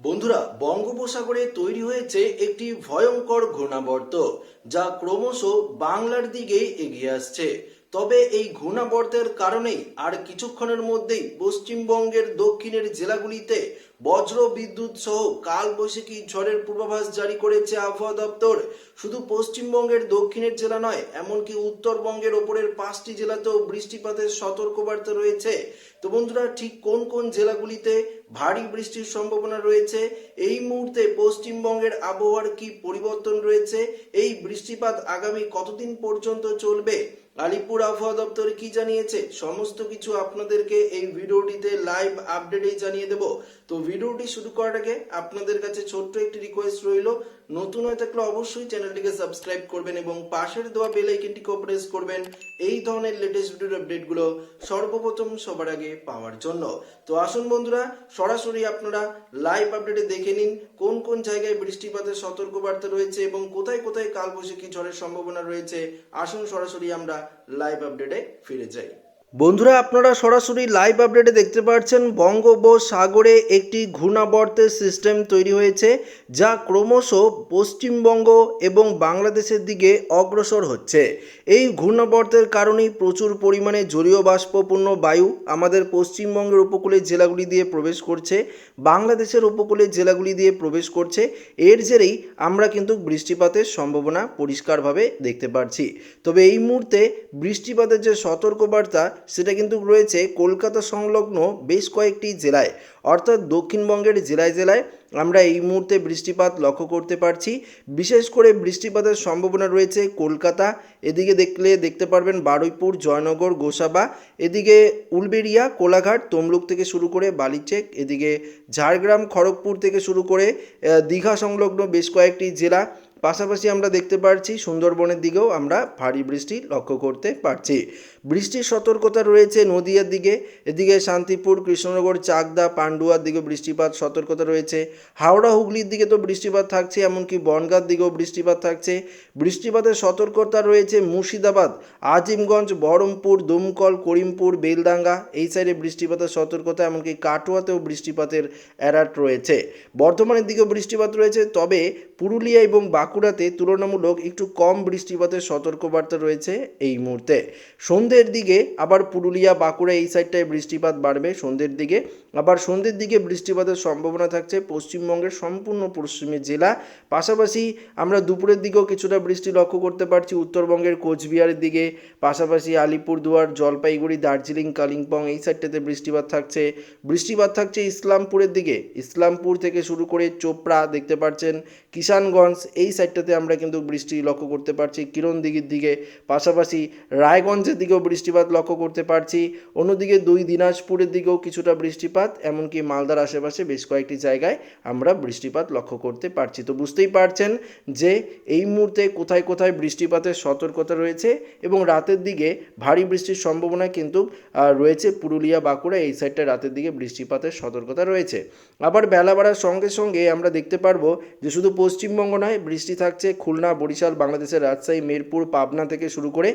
বন্ধুরা, বঙ্গোপসাগরে তৈরি হয়েছে একটি ভয়ঙ্কর ঘূর্ণাবর্ত যা ক্রমশ বাংলার দিকে এগিয়ে আসছে। তবে এই ঘূর্ণাবর্তের কারণেই আর কিছুক্ষণের মধ্যেই পশ্চিমবঙ্গের দক্ষিণের জেলাগুলিতে বজ্র বিদ্যুৎ সহ কালবৈশাখী ঝড়ের পূর্বাভাস জারি করেছে আবহাওয়া দপ্তর। শুধু পশ্চিমবঙ্গের দক্ষিণের জেলা নয়, এমনকি উত্তরবঙ্গের ওপরের পাঁচটি জেলাতেও বৃষ্টিপাতের সতর্কবার্তা রয়েছে। তো বন্ধুরা, ঠিক কোন কোন জেলাগুলিতে ভারী বৃষ্টির সম্ভাবনা রয়েছে। এই মুহূর্তে পশ্চিমবঙ্গের আবহাওয়ার কি পরিবর্তন রয়েছে? এই বৃষ্টিপাত আগামী কতদিন পর্যন্ত চলবে? আলিপুর আবহাওয়া দপ্তর কি জানিয়েছে? সমস্ত কিছু আপনাদেরকে এই ভিডিওটিতে লাইভ আপডেটেই জানিয়ে দেব। তো ভিডিওটি শুরু করার আগে আপনাদের কাছে ছোট্ট একটি রিকোয়েস্ট রইল। নতুন হয়ে থাকলে অবশ্যই চ্যানেলটিকে সাবস্ক্রাইব করবেন এবং পাশের দেওয়া বেল আইকনটিকেও প্রেস করবেন। এই ধরনের লেটেস্ট ভিডিওর আপডেটগুলো সর্বপ্রথম সবার আগে পাওয়ার জন্য। তো আসুন বন্ধুরা, সরাসরি আপনারা লাইভ আপডেটে দেখে নিন, কোন কোন জায়গায় বৃষ্টিপাতের সতর্কবার্তা রয়েছে এবং কোথায় কোথায় কালবৈশাখী ঝড়ের সম্ভাবনা রয়েছে। আসুন সরাসরি আমরা লাইভ আপডেটে ফিরে যাই। বন্ধুরা, আপনারা সরাসরি লাইভ আপডেটে দেখতে পাচ্ছেন, বঙ্গোপসাগরে একটি ঘূর্ণাবর্তের সিস্টেম তৈরি হয়েছে, যা ক্রমশ পশ্চিমবঙ্গ এবং বাংলাদেশের দিকে অগ্রসর হচ্ছে। এই ঘূর্ণাবর্তের কারণেই প্রচুর পরিমাণে জলীয় বাষ্পপূর্ণ বায়ু আমাদের পশ্চিমবঙ্গের উপকূলের জেলাগুলি দিয়ে প্রবেশ করছে, বাংলাদেশের উপকূলের জেলাগুলি দিয়ে প্রবেশ করছে। এর জেরেই আমরা কিন্তু বৃষ্টিপাতের সম্ভাবনা পরিষ্কারভাবে দেখতে পাচ্ছি তবে এই মুহূর্তে বৃষ্টিপাতের যে সতর্কবার্তা সেটা কিন্তু রয়েছে কলকাতা সংলগ্ন বেশ কয়েকটি জেলায়। অর্থাৎ দক্ষিণবঙ্গের জেলায় জেলায় আমরা এই মুহূর্তে বৃষ্টিপাত লক্ষ্য করতে পারছি। বিশেষ করে বৃষ্টিপাতের সম্ভাবনা রয়েছে কলকাতা, এদিকে দেখলে দেখতে পারবেন বারুইপুর, জয়নগর, গোসাবা, এদিকে উলবেড়িয়া, কোলাঘাট, তমলুক থেকে শুরু করে বালিচেক, এদিকে ঝাড়গ্রাম, খড়গপুর থেকে শুরু করে দীঘা সংলগ্ন বেশ কয়েকটি জেলা। পাশাপাশি আমরা দেখতে পারছি সুন্দরবনের দিকেও আমরা ভারী বৃষ্টি লক্ষ্য করতে পারছি। বৃষ্টির সতর্কতা রয়েছে নদিয়ার দিকে। এদিকে শান্তিপুর, কৃষ্ণনগর, চাকদা, পান্ডুয়ার দিকে বৃষ্টিপাত সতর্কতা রয়েছে। হাওড়া, হুগলির দিকে তো বৃষ্টিপাত থাকছে, এমনকি বনগাঁর দিকেও বৃষ্টিপাত থাকছে। বৃষ্টিপাতের সতর্কতা রয়েছে মুর্শিদাবাদ, আজিমগঞ্জ, বহরমপুর, দমকল, করিমপুর, বেলডাঙ্গা, এই সাইডে বৃষ্টিপাতের সতর্কতা, এমনকি কাটোয়াতেও বৃষ্টিপাতের অ্যালার্ট রয়েছে। বর্ধমানের দিকেও বৃষ্টিপাত রয়েছে, তবে পুরুলিয়া এবং বাঁকুড়াতে তুলনামূলক একটু কম বৃষ্টিপাতের সতর্কবার্তা রয়েছে এই মুহূর্তে। সন্ধ্যের দিকে আবার পুরুলিয়া, বাঁকুড়া এই সাইডটায় বৃষ্টিপাত বাড়বে। সন্ধ্যের দিকে আবার সন্ধ্যের দিকে বৃষ্টিপাতের সম্ভাবনা থাকছে পশ্চিমবঙ্গের সম্পূর্ণ পশ্চিমী জেলা। পাশাপাশি আমরা দুপুরের দিকেও কিছুটা বৃষ্টি লক্ষ্য করতে পারছি। উত্তরবঙ্গের কোচবিহারের দিকে, পাশাপাশি আলিপুরদুয়ার, জলপাইগুড়ি, দার্জিলিং, কালিম্পং এই সাইডটাতে বৃষ্টিপাত থাকছে। বৃষ্টিপাত থাকছে ইসলামপুরের দিকে। ইসলামপুর থেকে শুরু করে চোপড়া দেখতে পাচ্ছেন কিষানগঞ্জ। এই সাইডটাতে আমরা কিন্তু বৃষ্টি লক্ষ্য করতে পারছি কিরণদিঘির দিকে। পাশাপাশি রায়গঞ্জের দিকেও বৃষ্টিপাত লক্ষ্য করতে পারছি। অন্যদিকে দুই দিনাজপুরের দিকেও কিছুটা বৃষ্টিপাত, এমনকি মালদার আশেপাশে বেশ কয়েকটি জায়গায় আমরা বৃষ্টিপাত লক্ষ্য করতে পারছি। তো বুঝতেই পারছেন যে এই মুহূর্তে কোথায় কোথায় বৃষ্টিপাতের সতর্কতা রয়েছে এবং রাতের দিকে ভারী বৃষ্টির সম্ভাবনা কিন্তু রয়েছে পুরুলিয়া, বাঁকুড়া, এই সাইডটা রাতের দিকে বৃষ্টিপাতের সতর্কতা রয়েছে। আবার বেলা বাড়ার সঙ্গে সঙ্গে আমরা দেখতে পারব যে শুধু পশ্চিমবঙ্গ নয়, বৃষ্টি থাকছে খুলনা, বরিশাল, বাংলাদেশের রাজশাহী, মেরপুর, পাবনা থেকে শুরু করে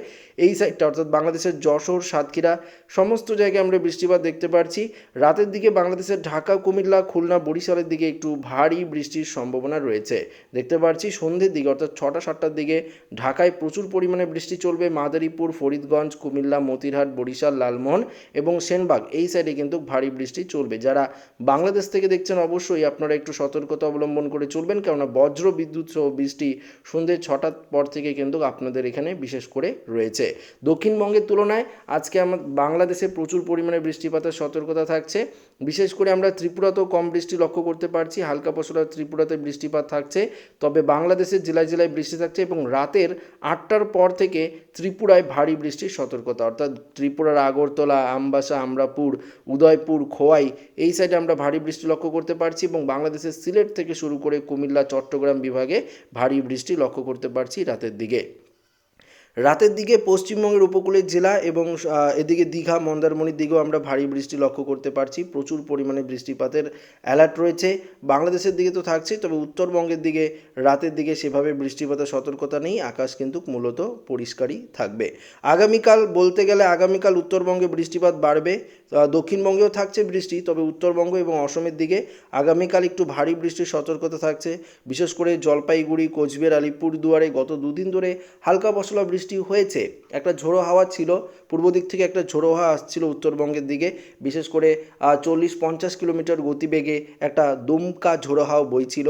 এই সাইডটা, অর্থাৎ বাংলাদেশের যশোর, সাতক্ষীরা, সমস্ত জায়গায় আমরা বৃষ্টিপাত দেখতে পাচ্ছি রাতের দিকে বাংলাদেশের ঢাকা, কুমিল্লা, খুলনা, বরিশালের দিকে একটু ভারী বৃষ্টির সম্ভাবনা রয়েছে। দেখতে পাচ্ছি সন্ধ্যের দিকে অর্থাৎ ছটা, সাতটার দিকে ঢাকায় প্রচুর পরিমাণে বৃষ্টি চলবে। মাদারীপুর, ফরিদগঞ্জ, কুমিল্লা, মতিরহাট, বরিশাল, লালমোহন এবং সেনবাগ এই সাইডে কিন্তু ভারী বৃষ্টি চলবে। যারা বাংলাদেশ থেকে দেখছেন অবশ্যই আপনারা একটু সতর্কতা অবলম্বন করে চলবেন, কেননা বজ্র বিদ্যুৎ সহ বৃষ্টি সন্ধ্যে ছটার পর থেকে কিন্তু আপনাদের এখানে বিশেষ করে রয়েছে। দক্ষিণবঙ্গের তুলনায় আজকে আমার বাংলাদেশে প্রচুর পরিমাণে বৃষ্টিপাতের সতর্কতা থাকছে। বিশেষ করে আমরা ত্রিপুরাতেও কম বৃষ্টি লক্ষ্য করতে পারছি। হালকা পশলা ত্রিপুরাতে বৃষ্টিপাত থাকছে। তবে বাংলাদেশের জেলায় জেলায় বৃষ্টি থাকছে এবং রাতের আটটার পর থেকে ত্রিপুরায় ভারী বৃষ্টির সতর্কতা। অর্থাৎ ত্রিপুরার আগরতলা, আমবাসা, আমরাপুর, উদয়পুর, খোয়াই এই সাইডে আমরা ভারী বৃষ্টি লক্ষ্য করতে পারছি এবং বাংলাদেশের সিলেট থেকে শুরু করে কুমিল্লা, চট্টগ্রাম বিভাগে ভারী বৃষ্টি লক্ষ্য করতে পারছি রাতের দিকে। রাতের দিকে পশ্চিমবঙ্গের উপকূলের জেলা এবং এদিকে দীঘা, মন্দারমণির দিকেও আমরা ভারী বৃষ্টি লক্ষ্য করতে পারছি। প্রচুর পরিমাণে বৃষ্টিপাতের অ্যালার্ট রয়েছে। বাংলাদেশের দিকে তো থাকছেই তবে উত্তরবঙ্গের দিকে রাতের দিকে সেভাবে বৃষ্টিপাতের সতর্কতা নেই। আকাশ কিন্তু মূলত পরিষ্কারই থাকবে। আগামীকাল বলতে গেলে আগামীকাল উত্তরবঙ্গে বৃষ্টিপাত বাড়বে। দক্ষিণবঙ্গেও থাকছে বৃষ্টি, তবে উত্তরবঙ্গ এবং অসমের দিকে আগামীকাল একটু ভারী বৃষ্টির সতর্কতা থাকছে। বিশেষ করে জলপাইগুড়ি, কোচবিহার, আলিপুরদুয়ারে গত দুদিন ধরে হালকা পশলা বৃষ্টি হয়েছে। একটা ঝোড়ো হাওয়া ছিল, পূর্ব দিক থেকে একটা ঝোড়ো হাওয়া আসছিল উত্তরবঙ্গের দিকে। বিশেষ করে চল্লিশ পঞ্চাশ কিলোমিটার গতিবেগে একটা দুমকা ঝোড়ো হাওয়া বইছিল।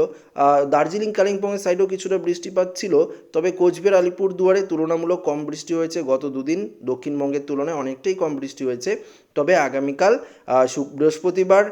দার্জিলিং, কালিম্পংয়ের সাইডেও কিছুটা বৃষ্টিপাত ছিল, তবে কোচবিহার, আলিপুরদুয়ারে তুলনামূলক কম বৃষ্টি হয়েছে। গত দুদিন দক্ষিণবঙ্গের তুলনায় অনেকটাই কম বৃষ্টি হয়েছে। তবে আগামীকাল বৃহস্পতিবার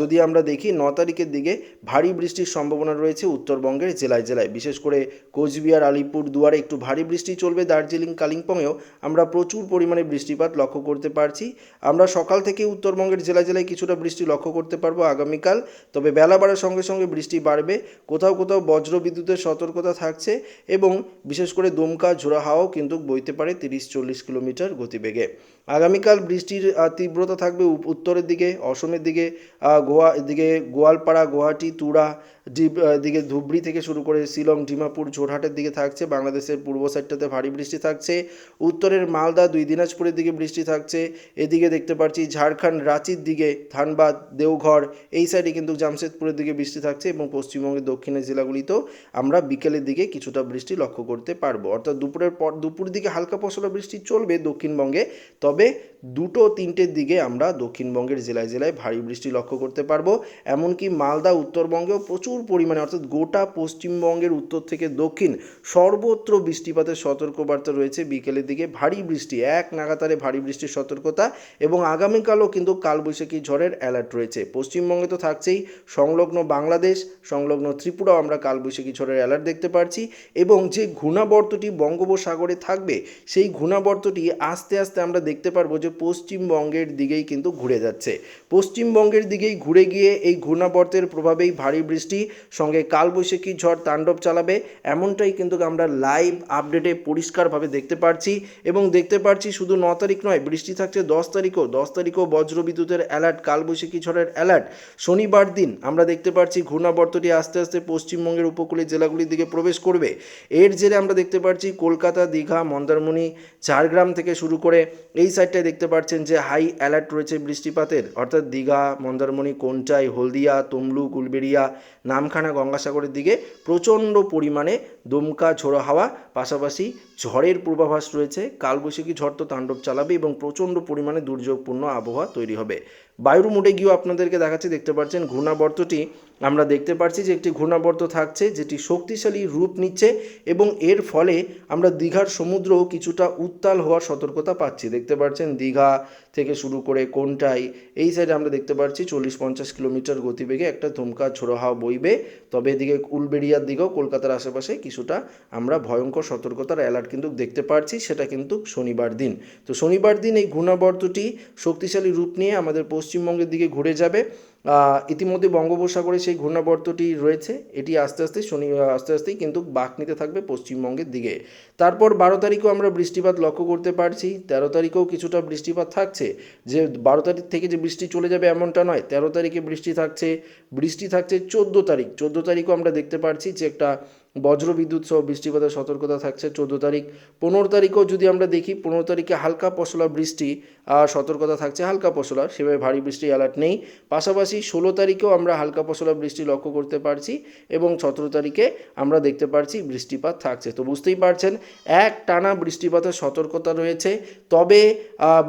যদি আমরা দেখি ন তারিখের দিকে ভারী বৃষ্টির সম্ভাবনা রয়েছে উত্তরবঙ্গের জেলায় জেলায়। বিশেষ করে কোচবিহার, আলিপুর দুয়ারে একটু ভারী বৃষ্টি চলবে। দার্জিলিং, কালিম্পংয়েও আমরা প্রচুর পরিমাণে বৃষ্টিপাত লক্ষ্য করতে পারছি। আমরা সকাল থেকে উত্তরবঙ্গের জেলায় জেলায় কিছুটা বৃষ্টি লক্ষ্য করতে পারব আগামীকাল। তবে বেলা বাড়ার সঙ্গে সঙ্গে বৃষ্টি বাড়বে। কোথাও কোথাও বজ্র বিদ্যুতের সতর্কতা থাকছে এবং বিশেষ করে দমকা, ঝোড়া হাওয়াও কিন্তু বইতে পারে তিরিশ চল্লিশ কিলোমিটার গতিবেগে। আগামীকাল বৃষ্টির তীব্রতা থাকবে উত্তরের দিকে অসমের দিকে গোয়া এদিকে গোয়ালপাড়া গুয়াহাটি তুরা দিকে ধুবড়ি থেকে শুরু করে শিলং, ডিমাপুর জোরহাটের দিকে থাকছে। বাংলাদেশের পূর্ব সাইডটাতে ভারী বৃষ্টি থাকছে। উত্তরের মালদা, দুই দিনাজপুরের দিকে বৃষ্টি থাকছে। এদিকে দেখতে পাচ্ছি ঝাড়খণ্ড, রাঁচির দিকে ধানবাদ, দেওঘর, এই সাইডে কিন্তু জামশেদপুরের দিকে বৃষ্টি থাকছে এবং পশ্চিমবঙ্গের দক্ষিণের জেলাগুলিতেও আমরা বিকেলের দিকে কিছুটা বৃষ্টি লক্ষ্য করতে পারব। অর্থাৎ দুপুরের পর, দুপুর দিকে হালকা পশলা বৃষ্টি চলবে দক্ষিণবঙ্গে, তবে দুটো তিনটের দিকে আমরা দক্ষিণবঙ্গের জেলায় জেলায় ভারী বৃষ্টি লক্ষ্য করতে পারব। এমনকি মালদা, উত্তরবঙ্গেও প্রচুর পরিমাণে, অর্থাৎ গোটা পশ্চিমবঙ্গের উত্তর থেকে দক্ষিণ, সর্বত্র বৃষ্টিপাতের সতর্কবার্তা রয়েছে বিকেলের দিকে। ভারী বৃষ্টি, এক নাগাতারে ভারী বৃষ্টির সতর্কতা এবং আগামীকালও কিন্তু কালবৈশাখী ঝড়ের অ্যালার্ট রয়েছে। পশ্চিমবঙ্গে তো থাকছেই সংলগ্ন বাংলাদেশ, সংলগ্ন ত্রিপুরাও আমরা কালবৈশাখী ঝড়ের অ্যালার্ট দেখতে পাচ্ছি এবং যে ঘূর্ণাবর্তটি বঙ্গোপসাগরে থাকবে, সেই ঘূর্ণাবর্তটি আস্তে আস্তে আমরা দেখতে পারব যে পশ্চিমবঙ্গের দিকেই কিন্তু ঘুরে যাচ্ছে। পশ্চিমবঙ্গের দিকেই ঘুরে গিয়ে এই ঘূর্ণাবর্তের প্রভাবেই ভারী বৃষ্টি সঙ্গে কালবৈশাখী ঝড় তাণ্ডব চালাবে, এমনটাই কিন্তু আমরা লাইভ আপডেটে পরিষ্কারভাবে দেখতে পারছি। এবং দেখতে পারছি শুধু ন তারিখ নয়, বৃষ্টি থাকছে দশ তারিখও দশ তারিখও বজ্রবিদ্যুতের অ্যালার্ট কালবৈশাখী ঝড়ের অ্যালার্ট শনিবার দিন আমরা দেখতে পারছি ঘূর্ণাবর্তটি আস্তে আস্তে পশ্চিমবঙ্গের উপকূলের জেলাগুলির দিকে প্রবেশ করবে। এর জেরে আমরা দেখতে পাচ্ছি কলকাতা, দীঘা, মন্দারমণি, ঝাড়গ্রাম থেকে শুরু করে এই সাইডটায় দেখতে পাচ্ছেন যে হাই অ্যালার্ট রয়েছে বৃষ্টিপাতের। অর্থাৎ দীঘা, মন্দারমণি কোনচাই হলদিয়া, তমলুক, উলবেড়িয়া নামখানা গঙ্গাসাগরের দিকে প্রচণ্ড পরিমাণে দমকা, ঝোড়ো হাওয়া, পাশাপাশি ঝড়ের পূর্বাভাস রয়েছে। কালবৈশাখী ঝড় তো তাণ্ডব চালাবে এবং প্রচণ্ড পরিমাণে দুর্যোগপূর্ণ আবহাওয়া তৈরি হবে। বায়ুর মুডে গিয়েও আপনাদেরকে দেখাচ্ছি, দেখতে পাচ্ছেন ঘূর্ণাবর্তটি আমরা দেখতে পাচ্ছি যে একটি ঘূর্ণাবর্ত থাকছে, যেটি শক্তিশালী রূপ নিচ্ছে এবং এর ফলে আমরা দীঘার সমুদ্রও কিছুটা উত্তাল হওয়ার সতর্কতা পাচ্ছি। দেখতে পাচ্ছেন দীঘা থেকে শুরু করে কোনটাই, এই সাইডে আমরা দেখতে পাচ্ছি চল্লিশ পঞ্চাশ কিলোমিটার গতিবেগে একটা ধুমকা, ঝোড়ো হাওয়া বইবে। তবে এদিকে উলবেড়িয়ার দিকেও কলকাতার আশেপাশে কিছুটা আমরা ভয়ঙ্কর সতর্কতার অ্যালার্ট কিন্তু দেখতে পাচ্ছি সেটা কিন্তু শনিবার দিন। তো শনিবার দিন এই ঘূর্ণাবর্তটি শক্তিশালী রূপ নিয়ে আমাদের পশ্চিমবঙ্গের দিকে ঘুরে যাবে। ইতিমধ্যে বঙ্গোপসাগরে সেই ঘূর্ণাবর্তটি রয়েছে। এটি আস্তে আস্তে শনি আস্তে আস্তেই কিন্তু বাঁক নিতে থাকবে পশ্চিমবঙ্গের দিকে। তারপর বারো তারিখেও আমরা বৃষ্টিপাত লক্ষ্য করতে পারছি। তেরো তারিখেও কিছুটা বৃষ্টিপাত থাকছে। যে বারো তারিখ থেকে যে বৃষ্টি চলে যাবে এমনটা নয়, তেরো তারিখে বৃষ্টি থাকছে। বৃষ্টি থাকছে চোদ্দ তারিখ। চোদ্দ তারিখও আমরা দেখতে পারছি যে একটা বজ্র বিদ্যুৎ সহ বৃষ্টিপাতের সতর্কতা থাকছে। চোদ্দ তারিখ, পনেরো তারিখও যদি আমরা দেখি, পনেরো তারিখে হালকা পশলা বৃষ্টি সতর্কতা থাকছে হালকা পশলা, সেভাবে ভারী বৃষ্টি অ্যালার্ট নেই। পাশাপাশি ষোলো তারিখেও আমরা হালকা পশলা বৃষ্টি লক্ষ্য করতে পারছি এবং সতেরো তারিখে আমরা দেখতে পারছি বৃষ্টিপাত থাকছে। তো বুঝতেই পারছেন, এক টানা বৃষ্টিপাতের সতর্কতা রয়েছে। তবে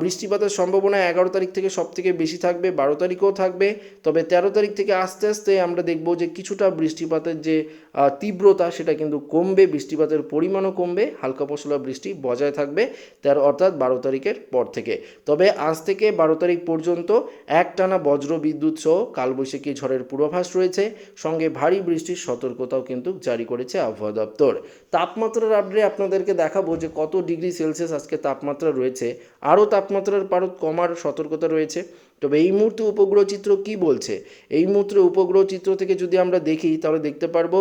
বৃষ্টিপাতের সম্ভাবনা এগারো তারিখ থেকে সব থেকে বেশি থাকবে, বারো তারিখেও থাকবে। তবে তেরো তারিখ থেকে আস্তে আস্তে আমরা দেখব যে কিছুটা বৃষ্টিপাতের যে তীব্রতা সেটা কিন্তু কমবে, বৃষ্টিপাতের পরিমাণও কমবে, হালকা পশলা বৃষ্টি বজায় থাকবে তেরো অর্থাৎ বারো তারিখের পর থেকে। তবে আজ থেকে বারো তারিখ পর্যন্ত একটানা বজ্র বিদ্যুৎ সহ কালবৈশাখী ঝড়ের পূর্বাভাস রয়েছে। সঙ্গে ভারী বৃষ্টির সতর্কতাও কিন্তু জারি করেছে আবহাওয়া দপ্তর। তাপমাত্রার আপডেটে আপনাদেরকে দেখাবো যে কত ডিগ্রি সেলসিয়াস আজকে তাপমাত্রা রয়েছে। আরও তাপমাত্রার পারদ কমার সতর্কতা রয়েছে। তবে এই মুহূর্তে উপগ্রহ চিত্র কি বলছে? এই মুহূর্তে উপগ্রহ চিত্র থেকে যদি আমরা দেখি, তাহলে দেখতে পারব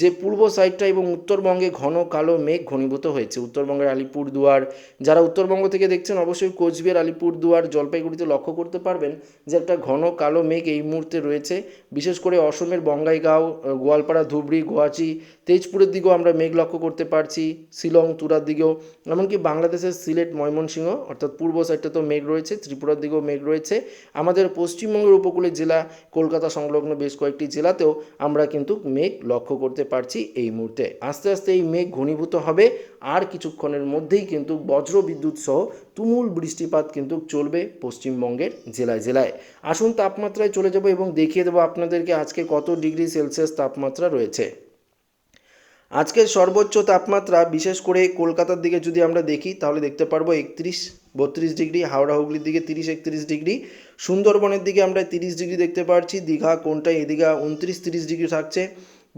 যে পূর্ব সাইডটা এবং উত্তরবঙ্গে ঘন কালো মেঘ ঘনীভূত হয়েছে। উত্তরবঙ্গের আলিপুরদুয়ার, যারা উত্তরবঙ্গ থেকে দেখছেন, অবশ্যই কোচবিহার, আলিপুরদুয়ার, জলপাইগুড়িতে লক্ষ্য করতে পারবেন যে একটা ঘন কালো মেঘ এই মুহূর্তে রয়েছে। বিশেষ করে অসমের বঙ্গাইগাঁও, গোয়ালপাড়া, ধুবড়ি, গুয়াহাটি, তেজপুরের দিকেও আমরা মেঘ লক্ষ্য করতে পারছি, শিলং, তুরার দিকেও। এমনকি বাংলাদেশের সিলেট, ময়মনসিংহ, অর্থাৎ পূর্ব সাইডটা তো মেঘ রয়েছে, ত্রিপুরার দিকেও মেঘ রয়েছে। আমাদের পশ্চিমবঙ্গের উপকূলের জেলা, কলকাতা সংলগ্ন বেশ কয়েকটি জেলাতেও আমরা কিন্তু মেঘ লক্ষ্য করতে পারছি এই মুহূর্তে। আস্তে আস্তে এই মেঘ ঘনীভূত হবে, আর কিছুক্ষণের মধ্যেই কিন্তু বজ্র বিদ্যুৎ সহ তুমুল বৃষ্টিপাত কিন্তু চলবে পশ্চিমবঙ্গের জেলায় জেলায়। আসুন তাপমাত্রায় চলে যাব এবং দেখিয়ে দেবো আপনাদেরকে আজকে কত ডিগ্রি সেলসিয়াস তাপমাত্রা রয়েছে। আজকের সর্বোচ্চ তাপমাত্রা বিশেষ করে কলকাতার দিকে যদি আমরা দেখি, তাহলে দেখতে পারব একত্রিশ, বত্রিশ ডিগ্রি, হাওড়া হুগলির দিকে তিরিশ, একত্রিশ ডিগ্রি, সুন্দরবনের দিকে আমরা তিরিশ ডিগ্রি দেখতে পাচ্ছি দীঘা কোনটা এদিকে উনত্রিশ, তিরিশ ডিগ্রি থাকছে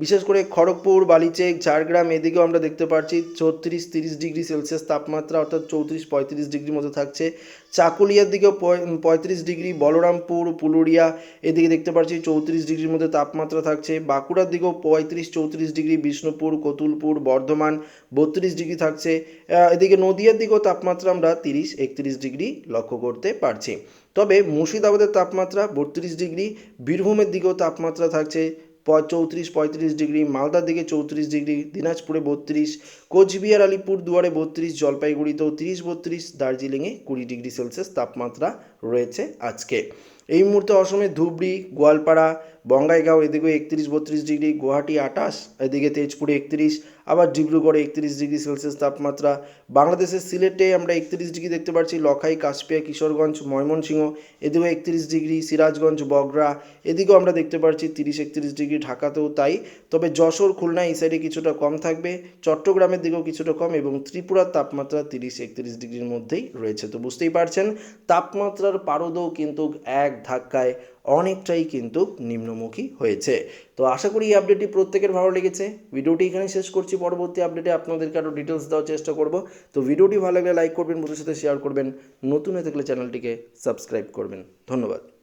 বিশেষ করে খড়গপুর, বালিচেক, ঝাড়গ্রাম এদিকেও আমরা দেখতে পাচ্ছি চৌত্রিশ তিরিশ ডিগ্রি সেলসিয়াস তাপমাত্রা অর্থাৎ চৌত্রিশ পঁয়ত্রিশ ডিগ্রির মতো থাকছে। চাকুলিয়ার দিকেও পঁয়- পঁয়ত্রিশ ডিগ্রি, বলরামপুর, পুলুরিয়া এদিকে দেখতে পাচ্ছি চৌত্রিশ ডিগ্রির মধ্যে তাপমাত্রা থাকছে। বাঁকুড়ার দিকেও পঁয়ত্রিশ চৌত্রিশ ডিগ্রি, বিষ্ণুপুর, কতুলপুর, বর্ধমান বত্রিশ ডিগ্রি থাকছে। এদিকে নদিয়ার দিকেও তাপমাত্রা আমরা তিরিশ, একত্রিশ ডিগ্রি লক্ষ্য করতে পারছি। তবে মুর্শিদাবাদের তাপমাত্রা বত্রিশ ডিগ্রি, বীরভূমের দিকেও তাপমাত্রা থাকছে চৌত্রিশ, পঁয়ত্রিশ ডিগ্রি, মালদার দিকে চৌত্রিশ ডিগ্রি, দিনাজপুরে বত্রিশ, কোচবিহার আলিপুর দুয়ারে বত্রিশ, জলপাইগুড়িতেও তিরিশ, বত্রিশ, দার্জিলিংয়ে কুড়ি ডিগ্রি সেলসিয়াস তাপমাত্রা রয়েছে আজকে। এই মুহূর্তে অসমে ধুবড়ি, গোয়ালপাড়া, বঙ্গাইগাঁও, এদিকে একত্রিশ, বত্রিশ ডিগ্রি, গুয়াহাটি আটাশ, এদিকে তেজপুরে একত্রিশ আবার ডিব্রুগড়ে একত্রিশ ডিগ্রি সেলসিয়াস তাপমাত্রা। বাংলাদেশের সিলেটে আমরা একত্রিশ ডিগ্রি দেখতে পাচ্ছি, লখাই, কাশপিয়া, কিশোরগঞ্জ, ময়মনসিংহ, এদিকেও একত্রিশ ডিগ্রি, সিরাজগঞ্জ বগরা এদিকেও আমরা দেখতে পাচ্ছি তিরিশ একত্রিশ ডিগ্রি ঢাকাতেও তাই। তবে যশোর, খুলনা এই সাইডে কিছুটা কম থাকবে, চট্টগ্রামের দিকেও কিছুটা কম এবং ত্রিপুরার তাপমাত্রা তিরিশ একত্রিশ ডিগ্রির মধ্যেই রয়েছে। তো বুঝতেই পারছেন, তাপমাত্রার পারদও কিন্তু এক ধাক্কায় অনেকটাই কিন্তু নিম্নমুখী হয়েছে। তো আশা করি এই আপডেটটি প্রত্যেকের ভালো লেগেছে। ভিডিওটি এখানে শেষ করছি। পরবর্তী আপডেটে আপনাদেরকে আরও ডিটেলস দেওয়ার চেষ্টা করব। তো ভিডিওটি ভালো লাগলে লাইক করবেন বন্ধুর সাথে শেয়ার করবেন। নতুন হয়ে থাকলে চ্যানেলটিকে সাবস্ক্রাইব করবেন। ধন্যবাদ।